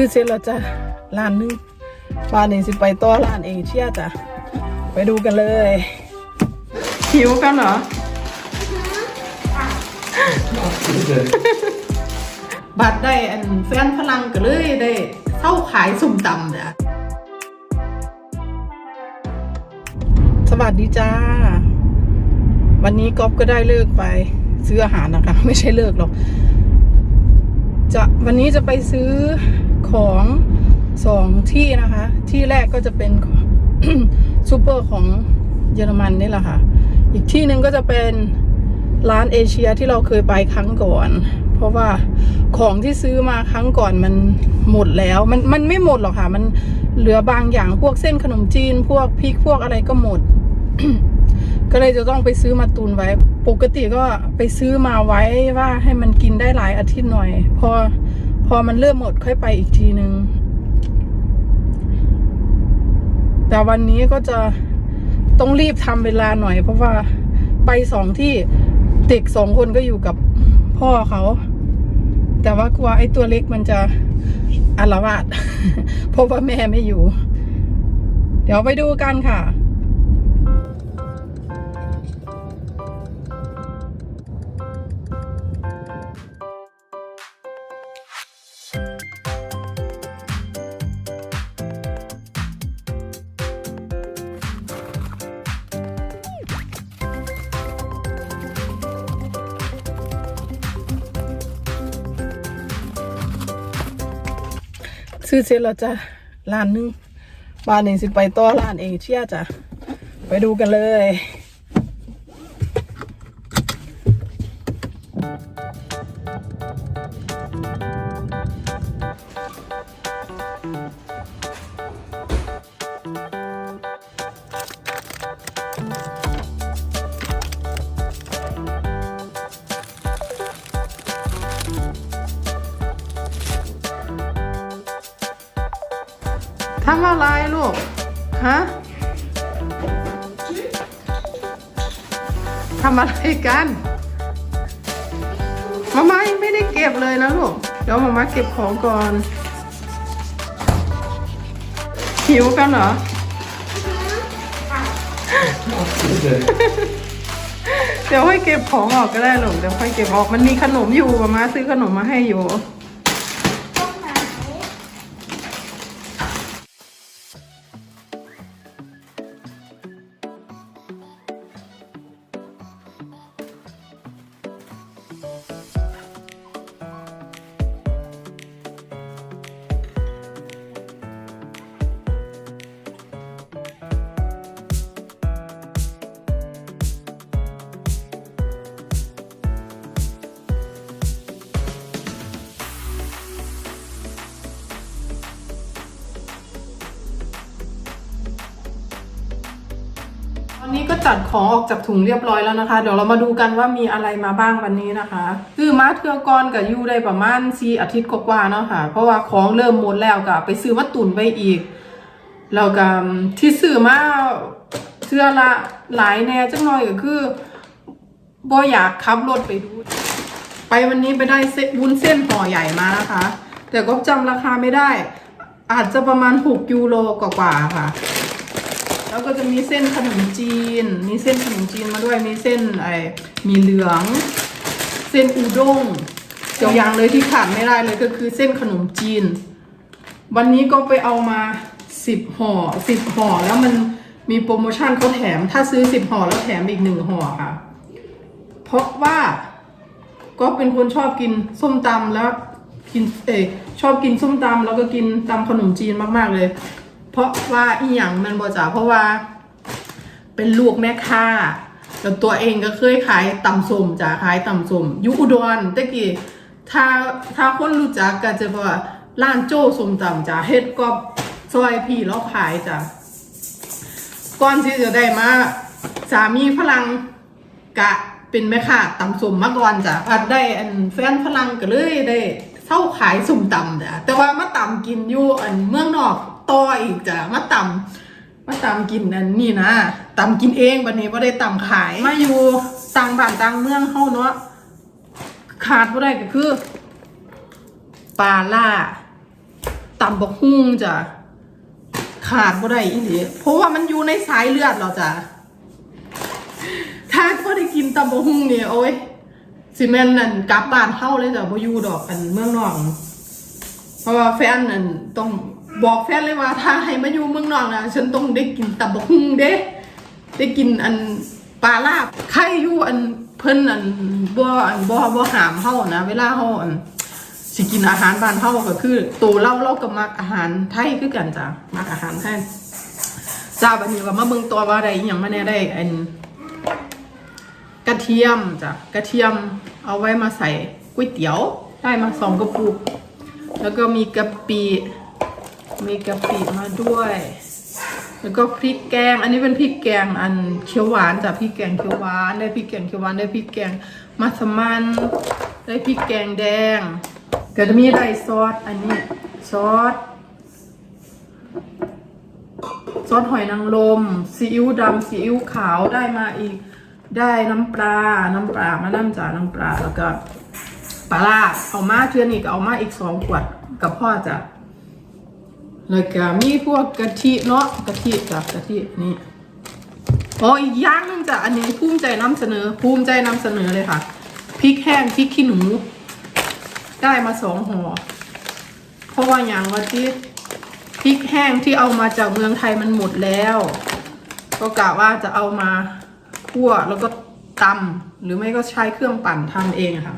ซื้อเสร็จแล้วจ้ะร้านนึงบ้านนี้สิไปต่อร้านเองเชียจ้ะไปดูกันเลยหิวกันเหรอบัตรได้อันแฟนพลังก็เลยได้เข้าขายสุ่มตำเนี่ยสวัสดีจ้า วันนี้ก๊อฟก็ได้เลิกไปซื้ออาหารนะคะ ไม่ใช่เลิกหรอกจะวันนี้จะไปซื้อ ของสองที่นะคะ ที่แรกก็จะเป็นซูเปอร์ของเยอรมันนี่แหละค่ะ อีกที่หนึ่งก็จะเป็นร้านเอเชียที่เราเคยไปครั้งก่อน เพราะว่าของที่ซื้อมาครั้งก่อนมันหมดแล้ว มันมันไม่หมดหรอกค่ะ มันเหลือบางอย่างพวกเส้นขนมจีน พวกพริกพวกอะไรก็หมด ก็เลยจะต้องไปซื้อมาตุนไว้ ปกติก็ไปซื้อมาไว้ว่าให้มันกินได้หลายอาทิตย์หน่อย พอ พอมันเริ่มหมดค่อยไปอีกทีนึง แต่วันนี้ก็จะต้องรีบทำเวลาหน่อย เพราะว่าไปสองที่เด็กสองคนก็อยู่กับพ่อเขา แต่ว่ากลัวไอ้ตัวเล็กมันจะอารวาสเพราะว่าแม่ไม่อยู่ เดี๋ยวไปดูกันค่ะ ซื้อเสร็จแล้วจ้ะร้านหนึงบ้านเองสิไปต่อร้านเอเชียจ้ะไปดูกันเลย ทำอะไรลูก ฮะทำอะไรกันมาม่ายังไม่ได้เก็บเลยนะลูก เดี๋ยวมาม่าเก็บของก่อน หิวกันเหรอ เดี๋ยวค่อยเก็บของออกก็ได้ลูกเดี๋ยวค่อยเก็บออก มันมีขนมอยู่มาม่าซื้อขนมมาให้อยู่ จัดของออกจากถุงเรียบร้อยแล้วนะคะ เดี๋ยวเรามาดูกันว่ามีอะไรมาบ้างวันนี้นะคะ คือมาเทือกรกับยูได้ประมาณซีอาทิตย์กว่าๆเนาะค่ะ เพราะว่าของเริ่มหมดแล้วก็ไปซื้อมาตุนไว้อีกแล้วก็ที่ซื้อมาเทือละหลายแน่จังหน่อยก็คือบ่อยากขับรถไปดู ไปวันนี้ไปได้เส้นวุ้นเส้นห่อใหญ่มานะคะ แต่ก็จำราคาไม่ได้ อาจจะประมาณ 6 ยูโรกว่าๆค่ะ แล้วก็จะมีเส้นขนมจีน มีเส้นขนมจีนมาด้วย มีเส้นไอ้มีเหลือง เส้นอูด้งเดี๋ยวอย่างเลยที่ขาดไม่ได้เลยก็คือเส้นขนมจีน วันนี้ก็ไปเอามาสิบห่อสิบห่อแล้วมันมีโปรโมชั่นเขาแถม ถ้าซื้อสิบห่อแล้วแถมอีกหนึ่งห่อค่ะ เพราะว่าก็เป็นคนชอบกินส้มตำแล้วกินเอยชอบกินส้มตำแล้วก็กินตำขนมจีนมากๆเลย เพราะว่าอีหยังมันบอจ๋าเพราะว่า เป็นลูกแม่ค้าแล้วตัวเองก็เคยขายตำส้มจ้ะขายตำส้มอยุอุดรตะกี้ถ้าถ้าคนรู้จักก็จะบอกว่าร้านโจ้ส้มตำจ้ะเฮ็ดก็ซอยพี่แล้วขายจ้ะก่อนที่จะได้มาสามีฝรั่งกะเป็นแม่ค้าตำสมมาก่อนจ้ะพัดได้อันแฟนฝรั่งก็เลยได้เท่าขายสมตำจ้ะแต่ว่ามาตำกินอยู่อันเมืองนอก ต่ออีกจ้ะมาตำมาตำกินอันนี่นะตำกินเองบัดนี้ว่าได้ตำขายมาอยู่ต่างบ้านต่างเมืองเฮาเนาะขาดบ่ได้ก็คือปลาล่าตำบกฮุ่งจ้ะขาดบ่ได้อีหลีเพราะว่ามันอยู่ในสายเลือดเราจ้ะถ้าบ่ได้กินตำบกฮุ่งเนี่ยโอ้ยสิแม่นนั่นกลับบ้านเฮาเลยจ้ะบ่อยู่ดอกอันเมืองนอกเพราะว่าแฟนนั่นต้อง บอกแฟนเลยว่าถ้าให้มาอยู่เมืองนอกนะฉันต้องได้กินตำบกฮุ่งเด้ได้กินอันปลาลาบใครอยู่อันเพิ่นอันบ่อันบ่บ่หามเฮานะ เวลาเฮาอันสิกินอาหารบ้านเฮาก็คือตัวเราเราก็มักอาหารไทยคือกันจ้ะมักอาหารไทยจ้าบัดนี้ก็มาเบิ่งตัวว่าได้อหยังมาแน่ได้อันกระเทียมจ้ะกระเทียมเอาไว้มาใส่ก๋วยเตี๋ยว ได้มาสองกระปุก แล้วก็มีกะปิ มีกะปิมาด้วย แล้วก็พริกแกง อันนี้เป็นพริกแกงอันเขียวหวานจ้ะพริกแกงเขียวหวาน ได้พริกแกงเขียวหวาน ได้พริกแกงมัสมั่นได้พริกแกงแดงก็จะมีได้ซอส อันนี้ซอส ซอสหอยนางรมซีอิ๊วดำซีอิ๊วขาวได้มาอีก ได้น้ำปลา น้ำปลา มาน้ำจ่าน้ำปลา แล้วก็ปลาร้าเอามาเทือนอีกเอามาอีกสองขวดกับพ่อจ้ะ แล้วก็มีพวกกะทิเนาะกะทิจ้ะกะทินี่อ๋ออีกอย่างหนึงจ้ะอันนี้ภูมิใจนำเสนอ ภูมิใจนำเสนอเลยค่ะพริกแห้งพริกขี้หนู ได้มาสองห่อเพราะว่าอย่างว่าที่พริกแห้งที่เอามาจากเมืองไทยมันหมดแล้ว ก็กะว่าจะเอามาคั่วแล้วก็ตำหรือไม่ก็ใช้เครื่องปั่นทำเองค่ะ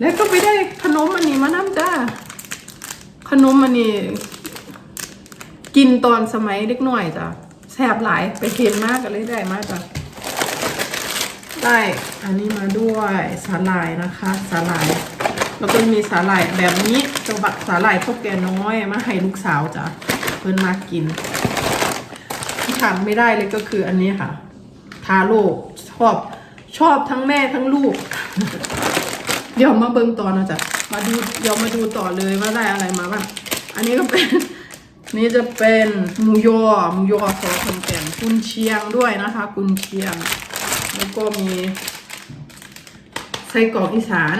แล้วก็ไปได้ขนมอันนี้มาน้ำจ้าขนมอันนี้ กินตอนสมัยเด็กหน่อยจ้ะแสบหลายไปเห็นมากก็เลยได้มากจ้ะได้อันนี้มาด้วยสาหร่ายนะคะสาหร่าย แล้วก็มีสาหร่ายแบบนี้จังหวัดสาหร่ายพวกแกน้อยมาให้ลูกสาวจ้ะเพิ่นมากินที่ขาดไม่ได้เลยก็คืออันนี้ค่ะ ทาโร่ชอบชอบทั้งแม่ทั้งลูก เดี๋ยวมาเบิ่งต่อนะจ๊ะมาดูเดี๋ยวมาดูต่อเลยว่าได้อะไรมาบ้างอันนี้ก็เป็น นี่จะเป็นหมูยอหมูยอซอสคนแก่นกุนเชียงด้วยนะคะ กุนเชียง แล้วก็มีไส้กรอกอีสาน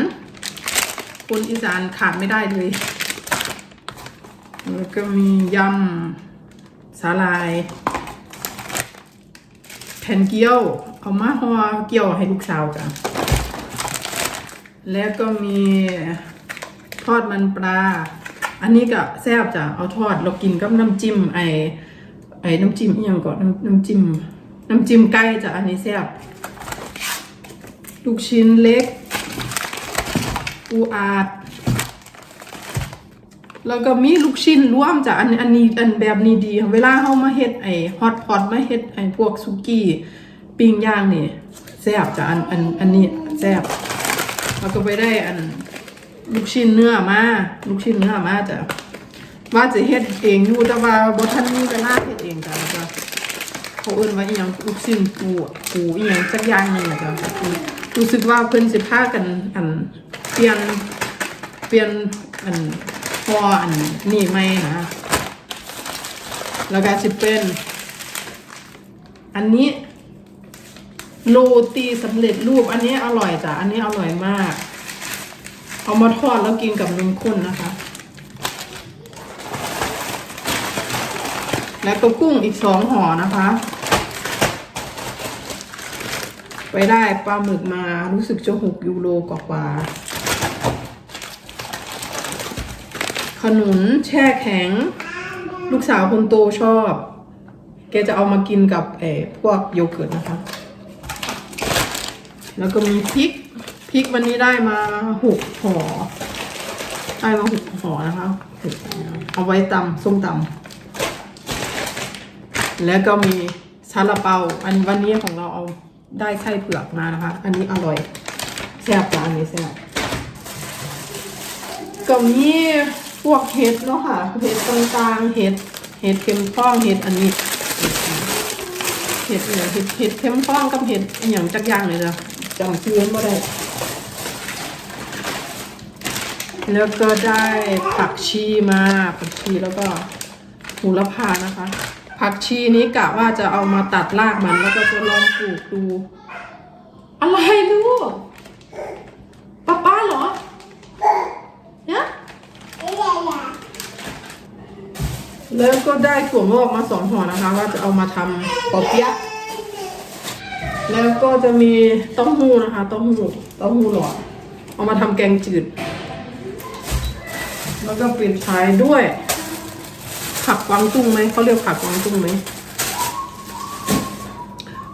คนอีสานขาดไม่ได้เลย แล้วก็มียำสาลาย แผ่นเกี๊ยว เอามาห่อเกี๊ยวให้ลูกสาวจ้ะแล้วก็มีทอดมันปลา อันนี้ก็แซ่บจ้ะเอาทอดเรากินกับน้ำจิ้มไอไอน้ำจิ้มอหย่างก่อนน้ำน้ำจิ้มน้ำจิ้มไก่จ้ะอันนี้แซ่บลูกชิ้นเล็กปูอาดแล้วก็มีลูกชิ้นร่วมจ้ะอันอันนี้อันแบบนี้ดี เวลาเฮามาเฮ็ดไอ้ฮอตพอตมาเฮ็ดไอ้พวกซุกี้ปิ้งย่างนี่แซ่บจ้ะอันอันอันนี้แซ่บแล้วก็ไปได้อัน ลูกชิ้นเนื้อมาลูกชิ้นเนื้อมาจ้ะว่าจะเฮ็ดเองอยู่แต่ว่าบ่ทันมีเวลาเฮ็ดเองจ้ะจ้ะเขาเอิ้นว่าอีหยังลูกชิ้นปูปูอีหยังสักอย่างหนึงจ้ะรู้สึกว่าเพิ่นสิพากันอันเปลี่ยนเปลี่ยนอันพออันนี่ไหมนะแล้วก็จะเป็น อันนี้โรตีสำเร็จรูปอันนี้อร่อยจ้ะอันนี้อร่อยมาก เอามาทอดแล้วกินกับนมข้นนะคะ แล้วก็กุ้งอีกสองห่อนะคะ ไปได้ปลาหมึกมารู้สึกจะหกยูโรกว่าๆขนุนแช่แข็ง ลูกสาวคนโตชอบ แกจะเอามากินกับเออพวกโยเกิร์ตนะคะ แล้วก็มีพริก ริกวันนี้ได้มาหกห่อได้มาหกห่อนะคะเอาไว้ตำส้มตำแล้วก็มีซาลาเปา อันวันนี้ของเราเอาได้ไส้เผือกมานะคะ อันนี้อร่อยแซ่บจ้ะอันนี้แซ่บก็มีพวกเห็ดเนาะค่ะ เห็ดต่างๆ เห็ด เห็ดเข็มทอง เห็ดอันนี้ เห็ดเนี่ยเห็ดเห็ดเข็มทองกับเห็ดอย่างจักอย่างเลยจ้ะจำชื่อไม่ได้ แล้วก็ได้ผักชีมาผักชีแล้วก็โหูละพานะคะ ผักชีนี้กะว่าจะเอามาตัดรากมันแล้วก็จะลองปลูกดู อะไรลูกป้าป้าเหรอเนี่ยแล้วก็ได้ถั่วงอกมาสองห่อนะคะ ว่าจะเอามาทำปอเปี๊ยะแล้วก็จะมีเต้าหู้นะคะเต้าหู้เต้าหู้หลอดเอามาทำแกงจืด แล้วก็ปิดท้ายด้วย ผักกวางตุ้งไหมเขาเรียกผักกวางตุ้งไหม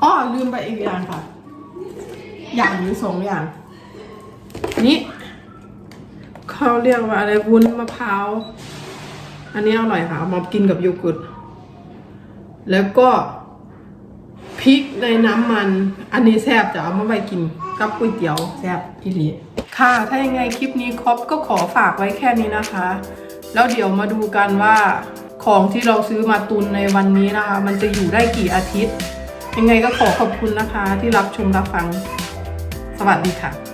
อ้อลืมไปอีกอย่างค่ะ อย่างหรือสองอย่าง นี้เขาเรียกว่าอะไรวุ้นมะพร้าวอันนี้อร่อยค่ะเอามากินกับโยเกิร์ตแล้วก็พริกในน้ำมัน อันนี้แซ่บจะเอามาไว้กิน กับก๋วยเตี๋ยวแซ่บอีหลีค่ะ ถ้ายังไงคลิปนี้ครบก็ขอฝากไว้แค่นี้นะคะ แล้วเดี๋ยวมาดูกันว่าของที่เราซื้อมาตุนในวันนี้นะคะ มันจะอยู่ได้กี่อาทิตย์ ยังไงก็ขอขอบคุณนะคะที่รับชมรับฟัง สวัสดีค่ะ